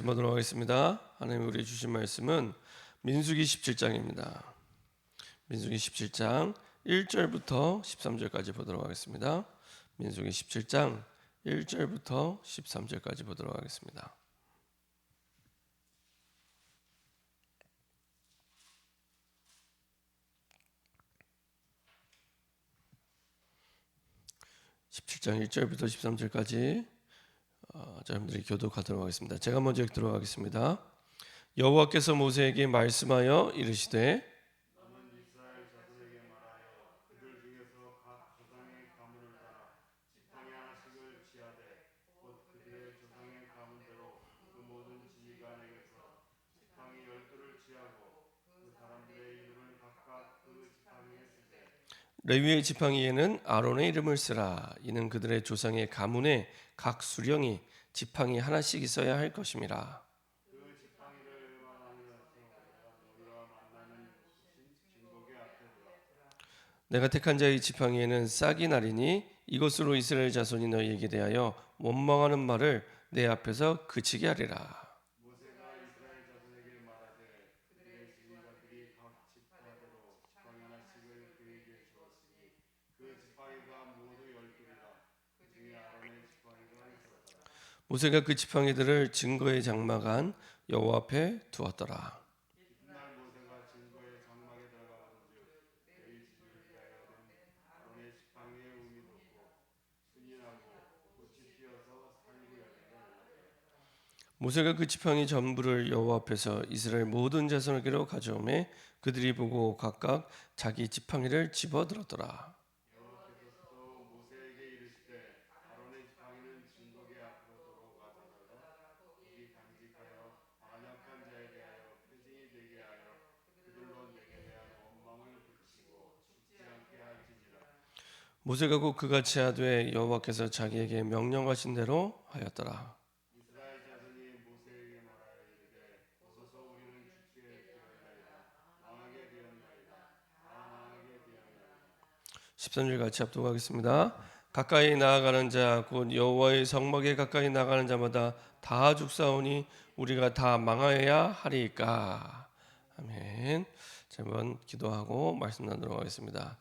말씀 보도록 하겠습니다. 하나님 우리 주신 말씀은 민수기 17장입니다. 민수기 17장 1절부터 13절까지 보도록 하겠습니다. 민수기 17장 1절부터 13절까지 보도록 하겠습니다. (17장 1절부터 13절까지) 어, 자, 여러분들이 교독하도록 하겠습니다. 제가 먼저 읽도록 하겠습니다. 여호와께서 모세에게 말씀하여 이르시되 레위의 지팡이에는 아론의 이름을 쓰라. 이는 그들의 조상의 가문에 각 수령이 지팡이 하나씩 있어야 할 것임이라. 내가 택한 자의 지팡이에는 싹이 나리니 이것으로 이스라엘 자손이 너희에게 대하여 원망하는 말을 내 앞에서 그치게 하리라. 모세가 그 지팡이들을 증거의 장막 안 여호와 앞에 두었더라. 모세가 그 지팡이 전부를 여호와 앞에서 이스라엘 모든 자손에게로 가져오매 그들이 보고 각각 자기 지팡이를 집어 들었더라. 모세가 곧 그같이 하되 여호와께서 자기에게 명령하신 대로 하였더라. 13절 같이 합독하겠습니다. 가까이 나아가는 자 곧 여호와의 성막에 가까이 나가는 자마다 다 죽사오니 우리가 다 망하여야 하리까. 아멘. 자, 한번 기도하고 말씀 나누도록 하겠습니다.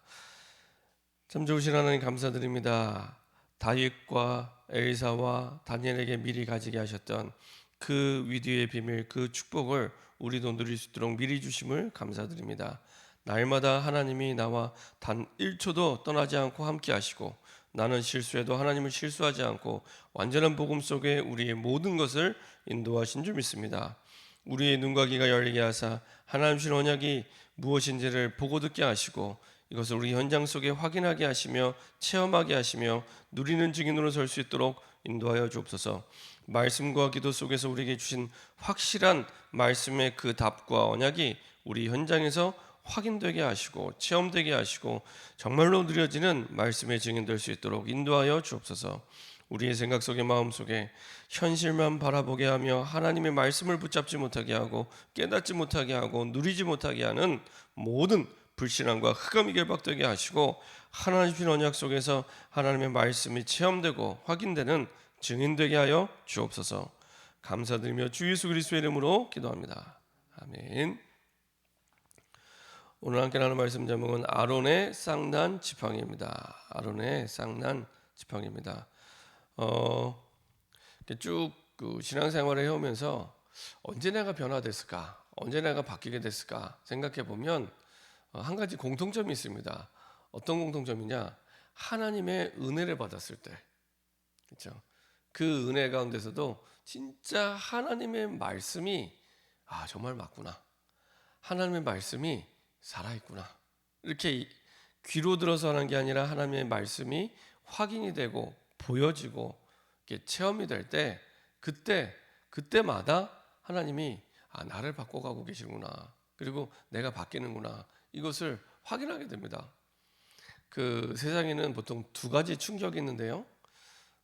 참 좋으신 하나님 감사드립니다. 다윗과 엘사와 다니엘에게 미리 가지게 하셨던 그 위대의 비밀, 그 축복을 우리도 누릴 수 있도록 미리 주심을 감사드립니다. 날마다 하나님이 나와 단 1초도 떠나지 않고 함께 하시고 나는 실수해도 하나님을 실수하지 않고 완전한 복음 속에 우리의 모든 것을 인도하신 줄 믿습니다. 우리의 눈과 귀가 열리게 하사 하나님 신 언약이 무엇인지를 보고 듣게 하시고 이것을 우리 현장 속에 확인하게 하시며 체험하게 하시며 누리는 증인으로 설 수 있도록 인도하여 주옵소서. 말씀과 기도 속에서 우리에게 주신 확실한 말씀의 그 답과 언약이 우리 현장에서 확인되게 하시고 체험되게 하시고 정말로 누려지는 말씀의 증인될 수 있도록 인도하여 주옵소서. 우리의 생각 속에 마음 속에 현실만 바라보게 하며 하나님의 말씀을 붙잡지 못하게 하고 깨닫지 못하게 하고 누리지 못하게 하는 모든 불신앙과 흑암이 결박되게 하시고 하나님의 언약 속에서 하나님의 말씀이 체험되고 확인되는 증인되게 하여 주옵소서. 감사드리며 주 예수 그리스도의 이름으로 기도합니다. 아멘. 오늘 함께 나눈 말씀 제목은 아론의 쌍난 지팡이입니다. 아론의 쌍난 지팡이입니다. 어, 쭉 그 신앙생활을 해오면서 언제 내가 변화됐을까, 언제 내가 바뀌게 됐을까 생각해 보면 어, 한 가지 공통점이 있습니다. 어떤 공통점이냐? 하나님의 은혜를 받았을 때, 그렇죠? 그 은혜 가운데서도 진짜 하나님의 말씀이 아 정말 맞구나. 하나님의 말씀이 살아 있구나. 이렇게 귀로 들어서 하는 게 아니라 하나님의 말씀이 확인이 되고 보여지고 체험이 될 때 그때 그때마다 하나님이 아 나를 바꿔가고 계시구나. 그리고 내가 바뀌는구나. 이것을 확인하게 됩니다. 그 세상에는 보통 두 가지 충격이 있는데요.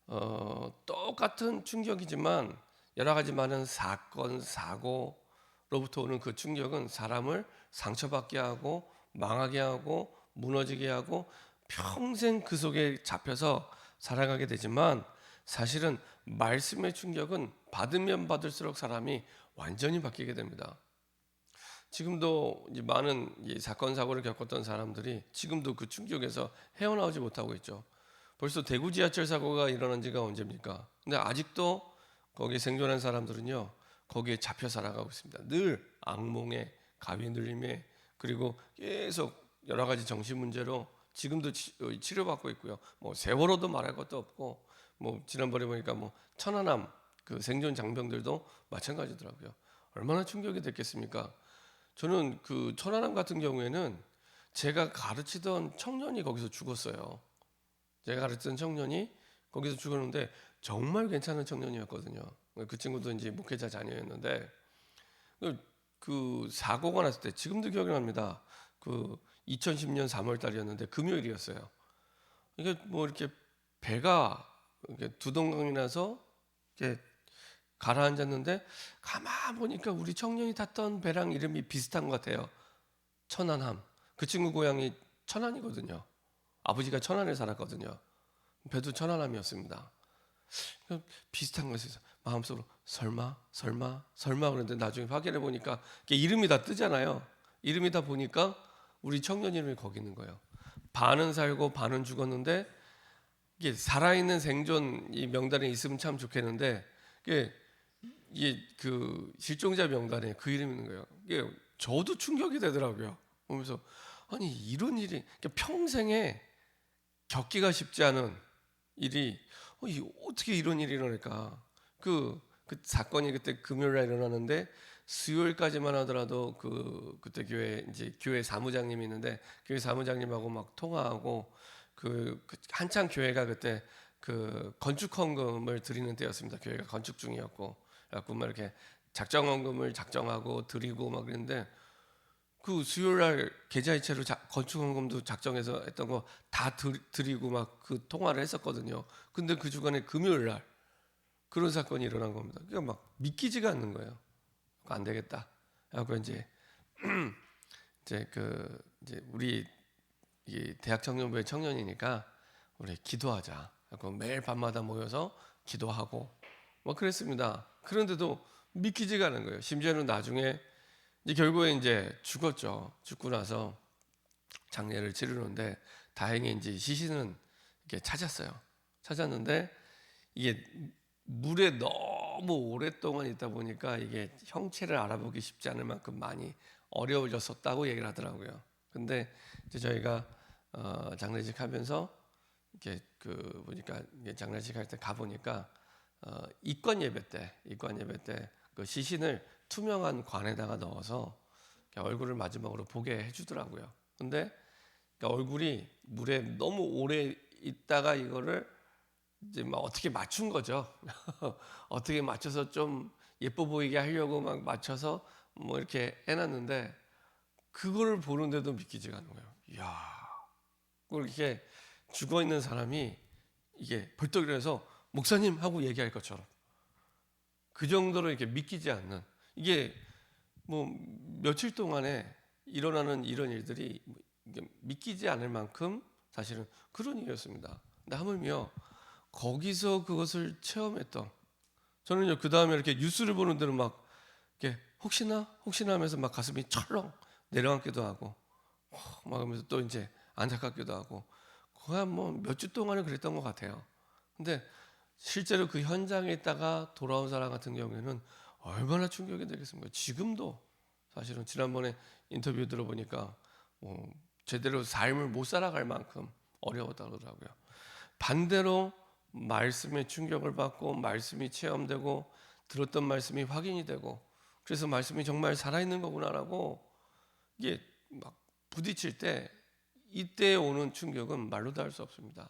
어, 똑같은 충격이지만 여러 가지 많은 사건, 사고로부터 오는 그 충격은 사람을 상처받게 하고 망하게 하고 무너지게 하고 평생 그 속에 잡혀서 살아가게 되지만 사실은 말씀의 충격은 받으면 받을수록 사람이 완전히 바뀌게 됩니다. 지금도 많은 이 사건 사고를 겪었던 사람들이 지금도 그 충격에서 헤어나오지 못하고 있죠. 벌써 대구 지하철 사고가 일어난 지가 언제입니까? 근데 아직도 거기 생존한 사람들은요 거기에 잡혀 살아가고 있습니다. 늘 악몽에 가위 눌림에 그리고 계속 여러 가지 정신 문제로 지금도 치, 어, 치료받고 있고요. 뭐 세월호도 말할 것도 없고 뭐 지난번에 보니까 뭐 천안함 그 생존 장병들도 마찬가지더라고요. 얼마나 충격이 됐겠습니까? 저는 그 천안함 같은 경우에는 제가 가르치던 청년이 거기서 죽었어요. 제가 가르치던 청년이 거기서 죽었는데 정말 괜찮은 청년이었거든요. 그 친구도 이제 목회자 자녀였는데 그, 그 사고가 났을 때 지금도 기억이 납니다. 그 2010년 3월 달이었는데 금요일이었어요. 이게 뭐 이렇게 배가 이렇게 두동강이 나서 이렇게 가라앉았는데 가만 보니까 우리 청년이 탔던 배랑 이름이 비슷한 것 같아요. 천안함. 그 친구 고향이 천안이거든요. 아버지가 천안에 살았거든요. 배도 천안함이었습니다. 비슷한 것에서 마음속으로 설마 설마 설마 그런데 나중에 확인해 보니까 이름이 다 뜨잖아요. 이름이 다 보니까 우리 청년 이름이 거기 있는 거예요. 반은 살고 반은 죽었는데 이게 살아있는 생존 이 명단에 있으면 참 좋겠는데 이게 이게 그 실종자 명단에 그 이름이 있는 거예요. 이게 저도 충격이 되더라고요. 보면서 아니 이런 일이 그러니까 평생에 겪기가 쉽지 않은 일이 어, 이 어떻게 이런 일이 일어날까? 그, 그 사건이 그때 금요일에 일어나는데 수요일까지만 하더라도 그 그때 교회 이제 교회 사무장님이 있는데 교회 사무장님하고 막 통화하고 그, 그 한창 교회가 그때 그 건축 헌금을 드리는 때였습니다. 교회가 건축 중이었고 그래갖고 막 이렇게 작정 헌금을 작정하고 드리고 막 그랬는데 그 수요일 날 계좌이체로 자- 건축 헌금도 작정해서 했던 거 다 드리고 막 그 통화를 했었거든요. 근데 그 주간에 금요일 날 그런 사건이 일어난 겁니다. 그러니까 막 믿기지가 않는 거예요. 안 되겠다. 하고 이제 이제 그 이제 우리 이 대학 청년부의 청년이니까 우리 기도하자. 하고 매일 밤마다 모여서 기도하고 뭐 그랬습니다. 그런데도 믿기지가 않은 거예요. 심지어는 나중에 이제 결국에 이제 죽었죠. 죽고 나서 장례를 치르는데 다행히 이제 시신은 이렇게 찾았어요. 찾았는데 이게 물에 너무 오랫동안 있다 보니까 이게 형체를 알아보기 쉽지 않을 만큼 많이 어려워졌었다고 얘기를 하더라고요. 근데 이제 저희가 어, 장례식 하면서 이렇게 그 보니까 장례식 할 때 가 보니까 어, 입관 예배 때 입관 예배 때 그 시신을 투명한 관에다가 넣어서 얼굴을 마지막으로 보게 해주더라고요. 근데 그러니까 얼굴이 물에 너무 오래 있다가 이거를 이제 막 어떻게 맞춘 거죠. 어떻게 맞춰서 좀 예뻐 보이게 하려고 막 맞춰서 뭐 이렇게 해놨는데 그거를 보는데도 믿기지가 않는 거예요. 이야, 그걸 이렇게 죽어 있는 사람이 이게 벌떡 일어나서 목사님 하고 얘기할 것처럼 그 정도로 이렇게 믿기지 않는 이게 뭐 며칠 동안에 일어나는 이런 일들이 믿기지 않을 만큼 사실은 그런 일이었습니다. 근데 하물며 거기서 그것을 체험했던 저는요 그 다음에 이렇게 뉴스를 보는 데는 막 이렇게 혹시나 혹시나 하면서 막 가슴이 철렁 내려앉기도 하고 어, 막 하면서 또 이제 안타깝기도 하고 거의 뭐 몇 주 동안은 그랬던 것 같아요. 근데 실제로 그 현장에 있다가 돌아온 사람 같은 경우에는 얼마나 충격이 되겠습니까? 지금도 사실은 지난번에 인터뷰 들어보니까 뭐 제대로 삶을 못 살아갈 만큼 어려웠다고 하더라고요. 반대로 말씀의 충격을 받고 말씀이 체험되고 들었던 말씀이 확인이 되고 그래서 말씀이 정말 살아있는 거구나라고 이게 막 부딪힐 때 이때 오는 충격은 말로 다할수 없습니다.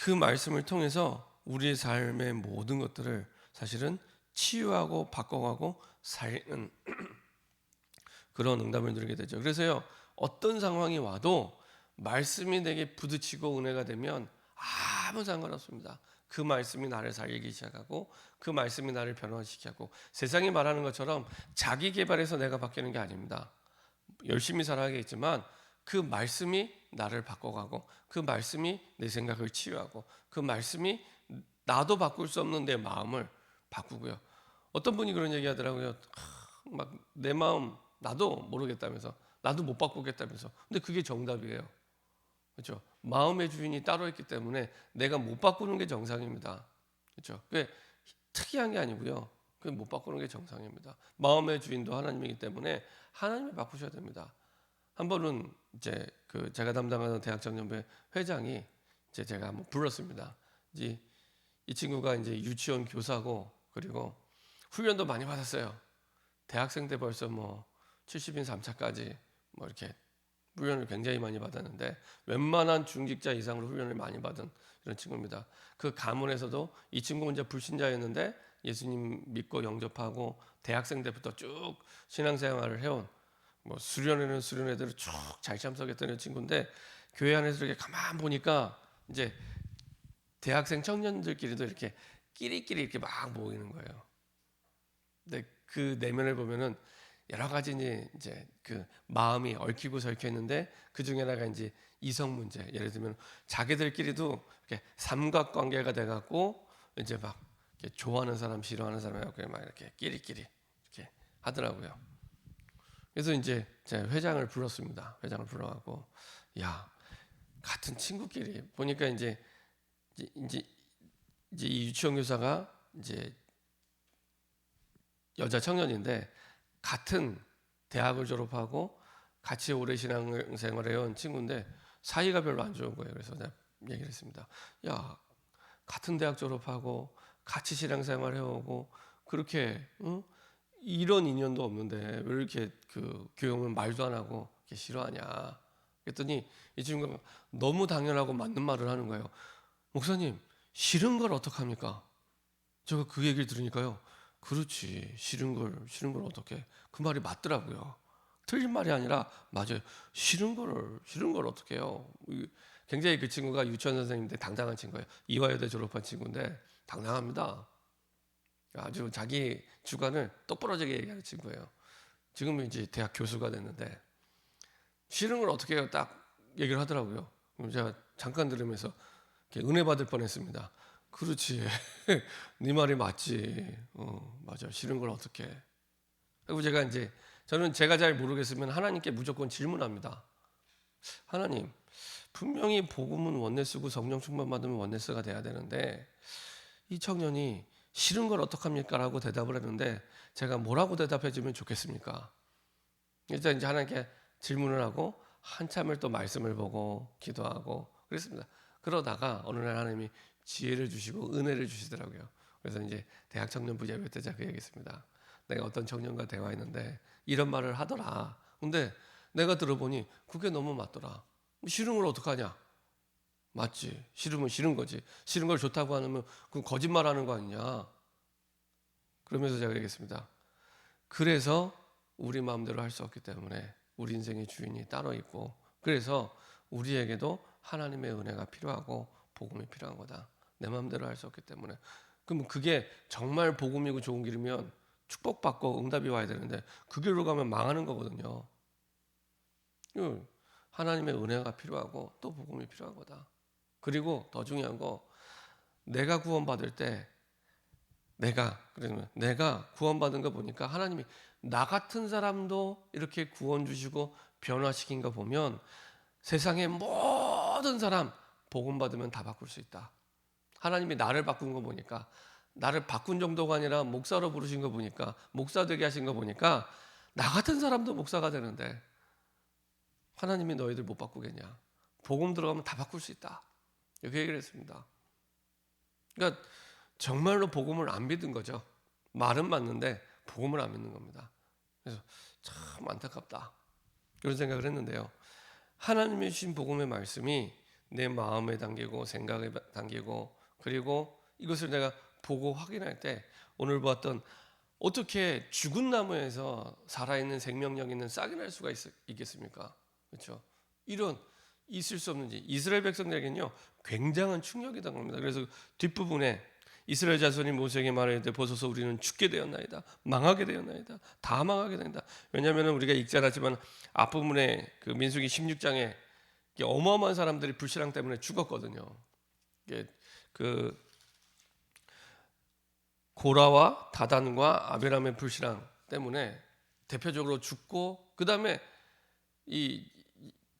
그 말씀을 통해서 우리의 삶의 모든 것들을 사실은 치유하고 바꿔가고 살리는 그런 응답을 누리게 되죠. 그래서요 어떤 상황이 와도 말씀이 내게 부딪히고 은혜가 되면 아무 상관없습니다. 그 말씀이 나를 살리기 시작하고 그 말씀이 나를 변화시키고 세상이 말하는 것처럼 자기 개발해서 내가 바뀌는 게 아닙니다. 열심히 살아야겠지만 그 말씀이 나를 바꿔가고 그 말씀이 내 생각을 치유하고 그 말씀이 나도 바꿀 수 없는 내 마음을 바꾸고요. 어떤 분이 그런 얘기 하더라고요. 막 내 마음 나도 모르겠다면서 나도 못 바꾸겠다면서. 근데 그게 정답이에요. 그렇죠? 마음의 주인이 따로 있기 때문에 내가 못 바꾸는 게 정상입니다. 그렇죠? 그게 특이한 게 아니고요. 그게 못 바꾸는 게 정상입니다. 마음의 주인도 하나님이기 때문에 하나님이 바꾸셔야 됩니다. 한 번은 이제 그 제가 담당하는 대학 청년회 회장이 이제 제가 한번 불렀습니다. 이제 이 친구가 이제 유치원 교사고 그리고 훈련도 많이 받았어요. 대학생 때 벌써 뭐 70인 3차까지 뭐 이렇게 훈련을 굉장히 많이 받았는데 웬만한 중직자 이상으로 훈련을 많이 받은 이런 친구입니다. 그 가문에서도 이 친구는 이제 불신자였는데 예수님 믿고 영접하고 대학생 때부터 쭉 신앙생활을 해온 뭐 수련회는 수련회대로 쭉 잘 참석했던 친구인데 교회 안에서 이렇게 가만 보니까 이제 대학생 청년들끼리도 이렇게 끼리끼리 이렇게 막 모이는 거예요. 근데 그 내면을 보면은 여러 가지 이제, 그 마음이 얽히고 설켜 있는데 그 중에 하나가 이제 이성 문제. 예를 들면 자기들끼리도 이렇게 삼각 관계가 돼 갖고 이제 막 좋아하는 사람 싫어하는 사람하고 막 이렇게 끼리끼리 이렇게 하더라고요. 그래서 이제 회장을 불렀습니다. 회장을 불러갖고 야 같은 친구끼리 보니까 이제 이제 이제, 이 유치원 교사가 이제 여자 청년인데 같은 대학을 졸업하고 같이 오래 신앙생활을 해온 친구인데 사이가 별로 안 좋은 거예요. 그래서 내가 얘기를 했습니다. 야 같은 대학 졸업하고 같이 신앙생활 해오고 그렇게 응? 이런 인연도 없는데 왜 이렇게 그 교육은 말도 안 하고 이렇게 싫어하냐? 그랬더니 이 친구가 너무 당연하고 맞는 말을 하는 거예요. 목사님 싫은 걸 어떡합니까? 제가 그 얘기를 들으니까요. 그렇지 싫은 걸 싫은 걸 어떻게 그 말이 맞더라고요. 틀린 말이 아니라 맞아요. 싫은 걸 싫은 걸 어떻게 해요? 굉장히 그 친구가 유치원 선생님인데 당당한 친구예요. 이화여대 졸업한 친구인데 당당합니다. 아주 자기 주관을 똑부러지게 얘기하는 친구예요. 지금은 이제 대학 교수가 됐는데 싫은 걸 어떻게 해요? 딱 얘기를 하더라고요. 제가 잠깐 들으면서 은혜 받을 뻔했습니다. 그렇지. 네 말이 맞지. 어, 맞아. 싫은 걸 어떻게 해. 그리고 제가 이제 저는 제가 잘 모르겠으면 하나님께 무조건 질문합니다. 하나님, 분명히 복음은 원네스고 성령 충만 받으면 원네스가 돼야 되는데 이 청년이 싫은 걸 어떡합니까? 라고 대답을 했는데 제가 뭐라고 대답해 주면 좋겠습니까? 일단 이제 하나님께 질문을 하고 한참을 또 말씀을 보고 기도하고 그랬습니다. 그러다가 어느 날 하나님이 지혜를 주시고 은혜를 주시더라고요. 그래서 이제 대학 청년부 예배 때 제가 그 얘기했습니다. 내가 어떤 청년과 대화했는데 이런 말을 하더라. 근데 내가 들어보니 그게 너무 맞더라. 싫은 걸 어떡하냐? 맞지. 싫으면 싫은 거지. 싫은 걸 좋다고 하면 그건 거짓말 하는 거 아니냐? 그러면서 제가 얘기했습니다. 그래서 우리 마음대로 할 수 없기 때문에 우리 인생의 주인이 따로 있고 그래서 우리에게도 하나님의 은혜가 필요하고 복음이 필요한 거다. 내 마음대로 할 수 없기 때문에. 그럼 그게 정말 복음이고 좋은 길이면 축복받고 응답이 와야 되는데 그 길로 가면 망하는 거거든요. 하나님의 은혜가 필요하고 또 복음이 필요한 거다. 그리고 더 중요한 거 내가 구원받을 때 내가 그러면 내가 구원받은 거 보니까 하나님이 나 같은 사람도 이렇게 구원 주시고 변화시킨 거 보면 세상의 모든 사람 복음 받으면 다 바꿀 수 있다. 하나님이 나를 바꾼 거 보니까 나를 바꾼 정도가 아니라 목사로 부르신 거 보니까 목사 되게 하신 거 보니까 나 같은 사람도 목사가 되는데 하나님이 너희들 못 바꾸겠냐? 복음 들어가면 다 바꿀 수 있다. 이렇게 얘기를 했습니다. 그러니까 정말로 복음을 안 믿은 거죠. 말은 맞는데 복음을 안 믿는 겁니다. 그래서 참 안타깝다. 그런 생각을 했는데요. 하나님이 주신 복음의 말씀이 내 마음에 담기고 생각에 담기고 그리고 이것을 내가 보고 확인할 때 오늘 보았던 어떻게 죽은 나무에서 살아있는 생명력 있는 싹이 날 수가 있, 겠습니까 그렇죠? 이런 있을 수 없는지 이스라엘 백성들에게는요 굉장한 충격이다 겁니다. 그래서 뒷부분에 이스라엘 자손이 모세에게 말하되 보소서 우리는 죽게 되었나이다 망하게 되었나이다 다 망하게 된다. 왜냐하면 우리가 읽지 않았지만 앞부분에 그 민수기 16장에 이게 어마어마한 사람들이 불신앙 때문에 죽었거든요. 그 고라와 다단과 아베람의 불신앙 때문에 대표적으로 죽고 그 다음에 이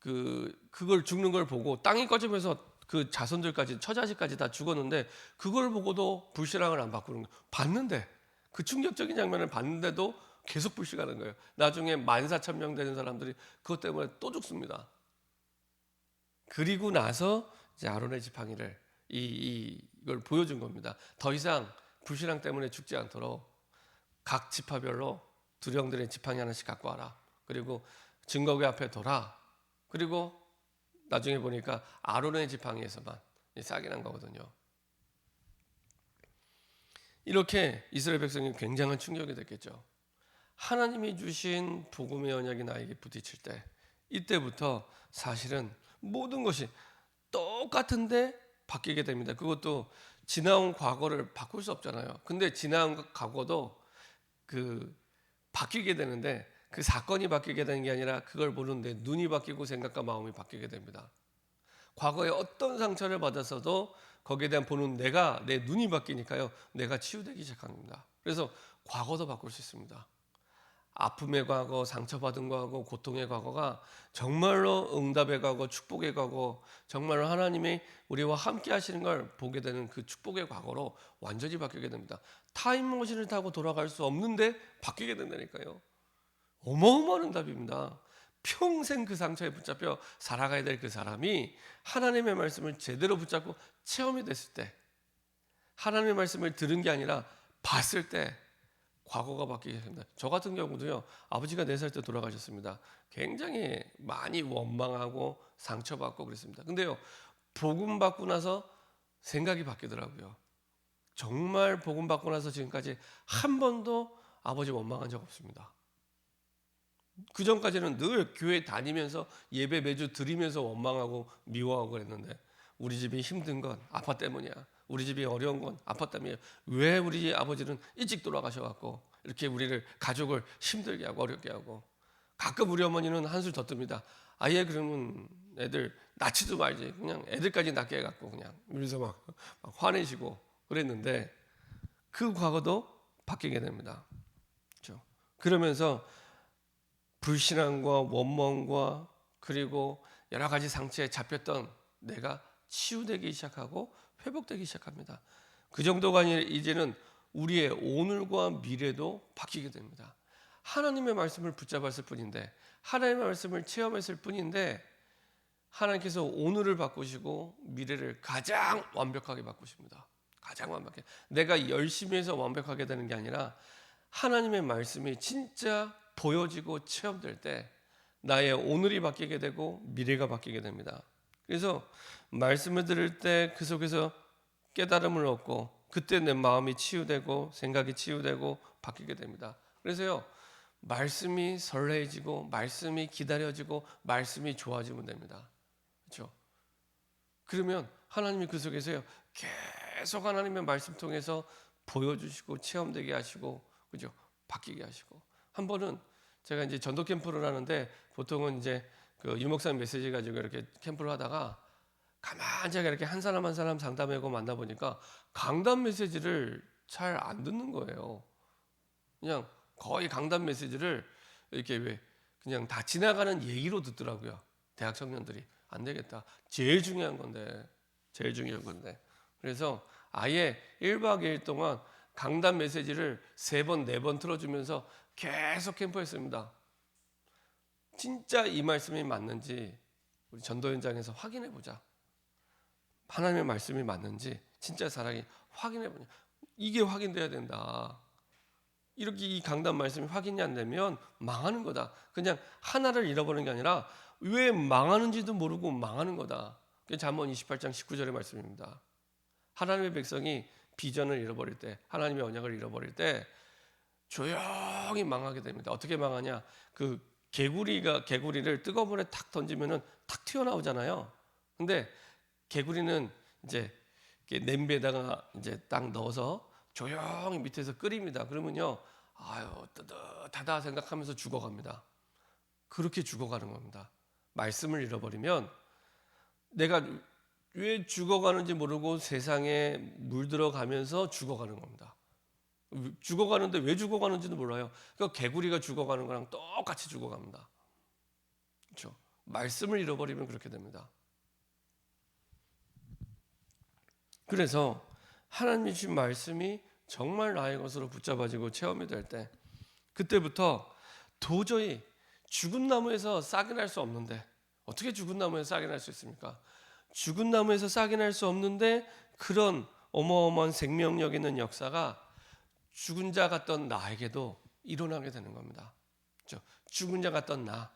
그 그걸 죽는 걸 보고 땅이 꺼지면서 그 자손들까지 처자식까지 다 죽었는데 그걸 보고도 불신앙을 안 바꾸는 거예요. 봤는데 그 충격적인 장면을 봤는데도 계속 불신하는 거예요. 나중에 만사천 명 되는 사람들이 그것 때문에 또 죽습니다. 그리고 나서 이제 아론의 지팡이를 이, 이 이걸 보여준 겁니다. 더 이상 불신앙 때문에 죽지 않도록 각 지파별로 두령들의 지팡이 하나씩 갖고 와라. 그리고 증거궤 앞에 둬라. 그리고 나중에 보니까 아론의 지팡이에서만 싸게 난 거거든요. 이렇게 이스라엘 백성이 굉장한 충격이 됐겠죠. 하나님이 주신 복음의 언약이 나에게 부딪힐 때 이때부터 사실은 모든 것이 똑같은데 바뀌게 됩니다. 그것도 지나온 과거를 바꿀 수 없잖아요. 근데 지나온 과거도 그 바뀌게 되는데 그 사건이 바뀌게 되는 게 아니라 그걸 보는데 눈이 바뀌고 생각과 마음이 바뀌게 됩니다. 과거에 어떤 상처를 받았어도 거기에 대한 보는 내가 내 눈이 바뀌니까요. 내가 치유되기 시작합니다. 그래서 과거도 바꿀 수 있습니다. 아픔의 과거, 상처받은 과거, 고통의 과거가 정말로 응답의 과거, 축복의 과거, 정말로 하나님이 우리와 함께 하시는 걸 보게 되는 그 축복의 과거로 완전히 바뀌게 됩니다. 타임머신을 타고 돌아갈 수 없는데 바뀌게 된다니까요. 어마어마한 응답입니다. 평생 그 상처에 붙잡혀 살아가야 될 그 사람이 하나님의 말씀을 제대로 붙잡고 체험이 됐을 때 하나님의 말씀을 들은 게 아니라 봤을 때 과거가 바뀌게 됩니다. 저 같은 경우도요. 아버지가 네살때 돌아가셨습니다. 굉장히 많이 원망하고 상처받고 그랬습니다. 근데요. 복음 받고 나서 생각이 바뀌더라고요. 정말 복음 받고 나서 지금까지 한 번도 아버지 원망한 적 없습니다. 그 전까지는 늘 교회 다니면서 예배 매주 드리면서 원망하고 미워하고 그랬는데 우리 집이 힘든 건 아빠 때문이야. 우리 집이 어려운 건 아빠 때문이야. 왜 우리 아버지는 일찍 돌아가셔갖고 이렇게 우리를 가족을 힘들게 하고 어렵게 하고 가끔 우리 어머니는 한술 더 뜹니다. 아예 그러면 애들 낳지도 말지 그냥 애들까지 낳게 해갖고 그냥 이러면서 막, 막 화내시고 그랬는데 그 과거도 바뀌게 됩니다. 그렇죠? 그러면서 불신앙과 원망과 그리고 여러 가지 상처에 잡혔던 내가 치유되기 시작하고 회복되기 시작합니다. 그 정도가 아니라 이제는 우리의 오늘과 미래도 바뀌게 됩니다. 하나님의 말씀을 붙잡았을 뿐인데 하나님의 말씀을 체험했을 뿐인데 하나님께서 오늘을 바꾸시고 미래를 가장 완벽하게 바꾸십니다. 가장 완벽해. 내가 열심히 해서 완벽하게 되는 게 아니라 하나님의 말씀이 진짜 보여지고 체험될 때 나의 오늘이 바뀌게 되고 미래가 바뀌게 됩니다. 그래서 말씀을 들을 때 그 속에서 깨달음을 얻고 그때 내 마음이 치유되고 생각이 치유되고 바뀌게 됩니다. 그래서요. 말씀이 설레지고 말씀이 기다려지고 말씀이 좋아지면 됩니다. 그렇죠? 그러면 하나님이 그 속에서요. 계속 하나님의 말씀 통해서 보여주시고 체험되게 하시고 그죠? 바뀌게 하시고 한 번은 제가 이제 전도 캠프를 하는데 보통은 이제 그 유목사 메시지 가지고 이렇게 캠프를 하다가 가만히 제가 이렇게 한 사람 한 사람 상담하고 만나 보니까 강단 메시지를 잘 안 듣는 거예요. 그냥 거의 강단 메시지를 이렇게 왜 그냥 다 지나가는 얘기로 듣더라고요. 대학 청년들이 안 되겠다. 제일 중요한 건데, 제일 중요한 건데. 그래서 아예 1박 2일 동안 강단 메시지를 세 번, 네 번 틀어주면서 계속 캠프했습니다. 진짜 이 말씀이 맞는지 우리 전도 현장에서 확인해 보자. 하나님의 말씀이 맞는지 진짜 사랑이 확인해 보냐. 이게 확인돼야 된다. 이렇게 이 강단 말씀이 확인이 안 되면 망하는 거다. 그냥 하나를 잃어버리는 게 아니라 왜 망하는지도 모르고 망하는 거다. 그게 잠언 28장 19절의 말씀입니다. 하나님의 백성이 비전을 잃어버릴 때, 하나님의 언약을 잃어버릴 때 조용히 망하게 됩니다. 어떻게 망하냐? 그 개구리가 개구리를 뜨거운 물에 탁 던지면은 탁 튀어나오잖아요. 근데 개구리는 이제 냄비에다가 이제 딱 넣어서 조용히 밑에서 끓입니다. 그러면요, 아유 뜨뜻하다 생각하면서 죽어갑니다. 그렇게 죽어가는 겁니다. 말씀을 잃어버리면 내가 왜 죽어가는지 모르고 세상에 물들어 가면서 죽어가는 겁니다. 죽어가는데 왜 죽어가는지도 몰라요. 그 개구리가 죽어가는 거랑 똑같이 죽어갑니다. 그렇죠? 말씀을 잃어버리면 그렇게 됩니다. 그래서 하나님이 주신 말씀이 정말 나의 것으로 붙잡아지고 체험이 될 때 그때부터 도저히 죽은 나무에서 싹이 날 수 없는데 어떻게 죽은 나무에서 싹이 날 수 있습니까? 죽은 나무에서 싹이 날 수 없는데 그런 어마어마한 생명력 있는 역사가 죽은 자 같던 나에게도 일어나게 되는 겁니다. 그렇죠? 죽은 자 같던 나,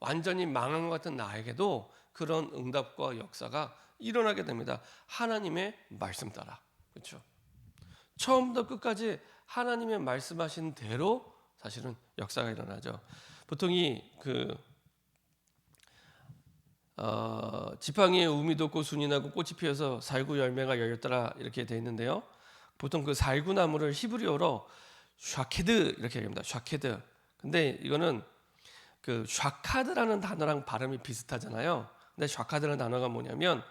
완전히 망한 것 같은 나에게도 그런 응답과 역사가 일어나게 됩니다. 하나님의 말씀 따라. 그렇죠? 처음부터 끝까지 하나님의 말씀하신 대로 사실은 역사가 일어나죠. 보통 이그 어, 지팡이에 우미 돋고 순이 나고 꽃이 피어서 살구 열매가 열렸더라 이렇게 돼 있는데요. 보통 그 살구 나무를 히브리어로 샤케드 이렇게 얘기합니다. 샤케드. 근데 이거는 그 샤카드라는 단어랑 발음이 비슷하잖아요. 근데 샤카드라는 단어가 뭐냐면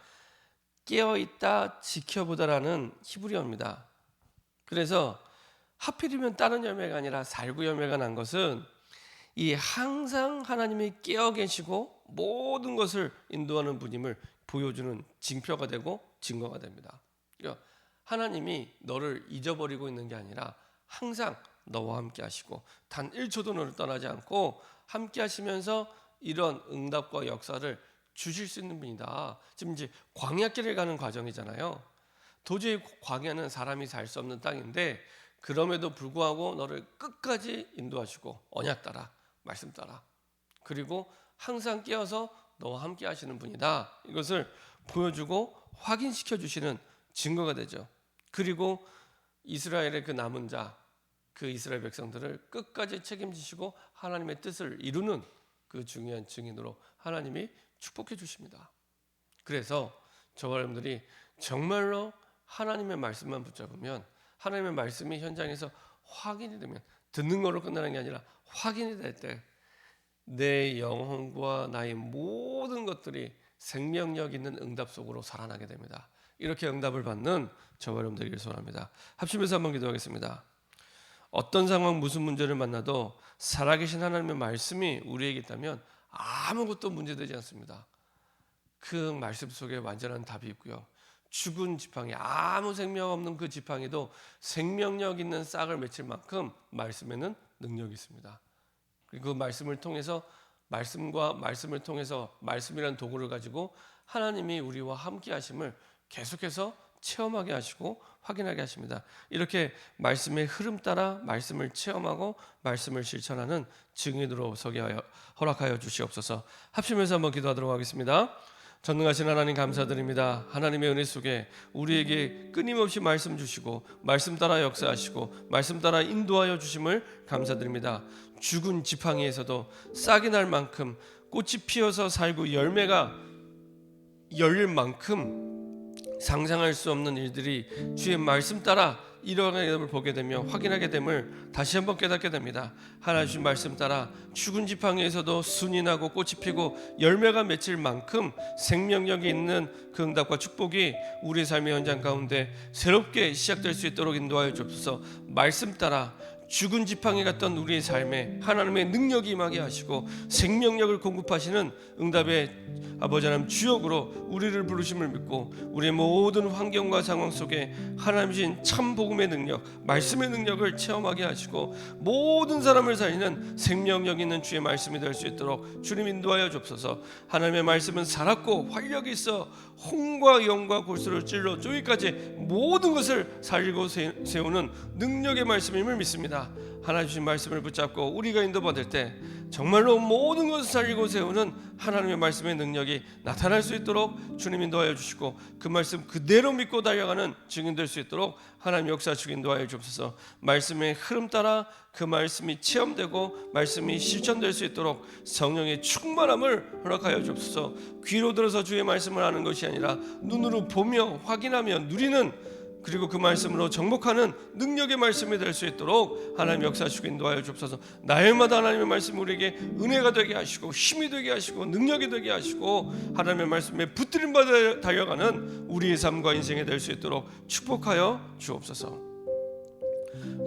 깨어 있다, 지켜보다라는 히브리어입니다. 그래서 하필이면 다른 열매가 아니라 살구 열매가 난 것은 이 항상 하나님이 깨어 계시고 모든 것을 인도하는 분임을 보여주는 징표가 되고 증거가 됩니다. 그러니까 하나님이 너를 잊어버리고 있는 게 아니라 항상 너와 함께 하시고 단 1초도 너를 떠나지 않고 함께 하시면서 이런 응답과 역사를 주실 수 있는 분이다. 지금 이제 광야길을 가는 과정이잖아요. 도저히 광야는 사람이 살 수 없는 땅인데 그럼에도 불구하고 너를 끝까지 인도하시고 언약 따라 말씀 따라 그리고 항상 깨어서 너와 함께 하시는 분이다. 이것을 보여주고 확인시켜 주시는 증거가 되죠. 그리고 이스라엘의 그 남은 자, 그 이스라엘 백성들을 끝까지 책임지시고 하나님의 뜻을 이루는 그 중요한 증인으로 하나님이 축복해 주십니다. 그래서 저와 여러분들이 정말로 하나님의 말씀만 붙잡으면 하나님의 말씀이 현장에서 확인이 되면 듣는 걸로 끝나는 게 아니라 확인이 될 때 내 영혼과 나의 모든 것들이 생명력 있는 응답 속으로 살아나게 됩니다. 이렇게 응답을 받는 저와 여러분들에게 소원합니다. 합심해서 한번 기도하겠습니다. 어떤 상황 무슨 문제를 만나도 살아계신 하나님의 말씀이 우리에게 있다면 아무것도 문제되지 않습니다. 그 말씀 속에 완전한 답이 있고요. 죽은 지팡이 아무 생명 없는 그 지팡이도 생명력 있는 싹을 맺힐 만큼 말씀에는 능력이 있습니다. 그 말씀을 통해서 말씀과 말씀을 통해서 말씀이라는 도구를 가지고 하나님이 우리와 함께 하심을 계속해서 체험하게 하시고 확인하게 하십니다. 이렇게 말씀의 흐름 따라 말씀을 체험하고 말씀을 실천하는 증인으로 서게 하여 허락하여 주시옵소서. 합심해서 한번 기도하도록 하겠습니다. 전능하신 하나님 감사드립니다. 하나님의 은혜 속에 우리에게 끊임없이 말씀 주시고 말씀 따라 역사하시고 말씀 따라 인도하여 주심을 감사드립니다. 죽은 지팡이에서도 싹이 날 만큼 꽃이 피어서 살고 열매가 열릴 만큼 상상할 수 없는 일들이 주의 말씀 따라 일어나게 됨을 보게 되며 확인하게 됨을 다시 한번 깨닫게 됩니다. 하나님 말씀 따라 죽은 지팡이에서도 순이 나고 꽃이 피고 열매가 맺힐 만큼 생명력이 있는 그 응답과 축복이 우리 삶의 현장 가운데 새롭게 시작될 수 있도록 인도하여 주옵소서. 말씀 따라 죽은 지팡이 같던 우리의 삶에 하나님의 능력이 임하게 하시고 생명력을 공급하시는 응답의 아버지 하나님 주역으로 우리를 부르심을 믿고 우리의 모든 환경과 상황 속에 하나님 주신 참 복음의 능력, 말씀의 능력을 체험하게 하시고 모든 사람을 살리는 생명력 있는 주의 말씀이 될 수 있도록 주님 인도하여 주옵소서. 하나님의 말씀은 살았고 활력이 있어 홍과 영과 골수를 찔러 쪼기까지 모든 것을 살리고 세우는 능력의 말씀임을 믿습니다. 하나님 주신 말씀을 붙잡고 우리가 인도받을 때 정말로 모든 것을 살리고 세우는 하나님의 말씀의 능력이 나타날 수 있도록 주님 인도하여 주시고 그 말씀 그대로 믿고 달려가는 증인될 수 있도록 하나님 역사 주기 인도하여 주옵소서. 말씀의 흐름 따라 그 말씀이 체험되고 말씀이 실천될 수 있도록 성령의 충만함을 허락하여 주옵소서. 귀로 들어서 주의 말씀을 하는 것이 아니라 눈으로 보며 확인하며 누리는 그리고 그 말씀으로 정복하는 능력의 말씀이 될 수 있도록 하나님 역사하시고 인도하여 주옵소서. 날마다 하나님의 말씀 우리에게 은혜가 되게 하시고 힘이 되게 하시고 능력이 되게 하시고 하나님의 말씀에 붙들림 받아 달려가는 우리의 삶과 인생이 될 수 있도록 축복하여 주옵소서.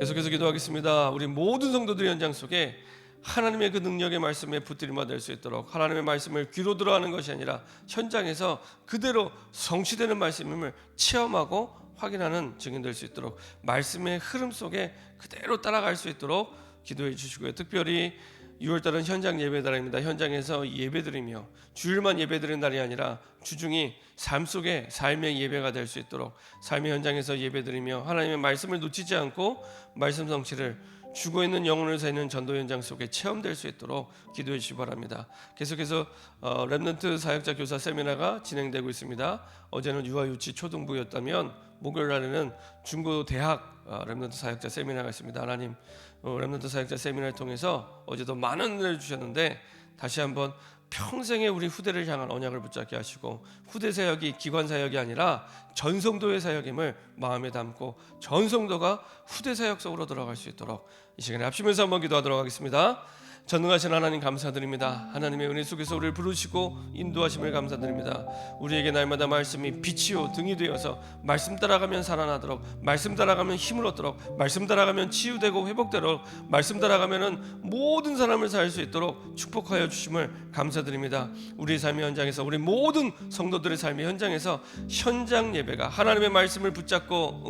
계속해서 기도하겠습니다. 우리 모든 성도들의 현장 속에 하나님의 그 능력의 말씀에 붙들림받 될수 있도록 하나님의 말씀을 귀로 들어하는 것이 아니라 현장에서 그대로 성취되는 말씀임을 체험하고 확인하는 증인 될 수 있도록 말씀의 흐름 속에 그대로 따라갈 수 있도록 기도해 주시고요. 특별히 6월달은 현장 예배달입니다. 현장에서 예배드리며 주일만 예배드리는 날이 아니라 주중이 삶 속에 삶의 예배가 될 수 있도록 삶의 현장에서 예배드리며 하나님의 말씀을 놓치지 않고 말씀 성취를 죽어 있는 영혼을 살리는 전도 현장 속에 체험될 수 있도록 기도해 주시기 바랍니다. 계속해서 어, 렘넌트 사역자 교사 세미나가 진행되고 있습니다. 어제는 유아 유치 초등부였다면 목요일 날에는 중고 대학 어, 렘넌트 사역자 세미나가 있습니다. 하나님 어, 렘넌트 사역자 세미나를 통해서 어제도 많은 은혜를 주셨는데 다시 한번 평생의 우리 후대를 향한 언약을 붙잡게 하시고 후대 사역이 기관 사역이 아니라 전성도의 사역임을 마음에 담고 전성도가 후대 사역 속으로 들어갈 수 있도록 이 시간에 합심해서 한번 기도하도록 하겠습니다. 전능하신 하나님 감사드립니다. 하나님의 은혜 속에서 우리를 부르시고 인도하심을 감사드립니다. 우리에게 날마다 말씀이 빛이요 등이 되어서 말씀 따라가면 살아나도록 말씀 따라가면 힘을 얻도록 말씀 따라가면 치유되고 회복되도록 말씀 따라가면은 모든 사람을 살 수 있도록 축복하여 주심을 감사드립니다. 우리 삶의 현장에서 우리 모든 성도들의 삶의 현장에서 현장 예배가 하나님의 말씀을 붙잡고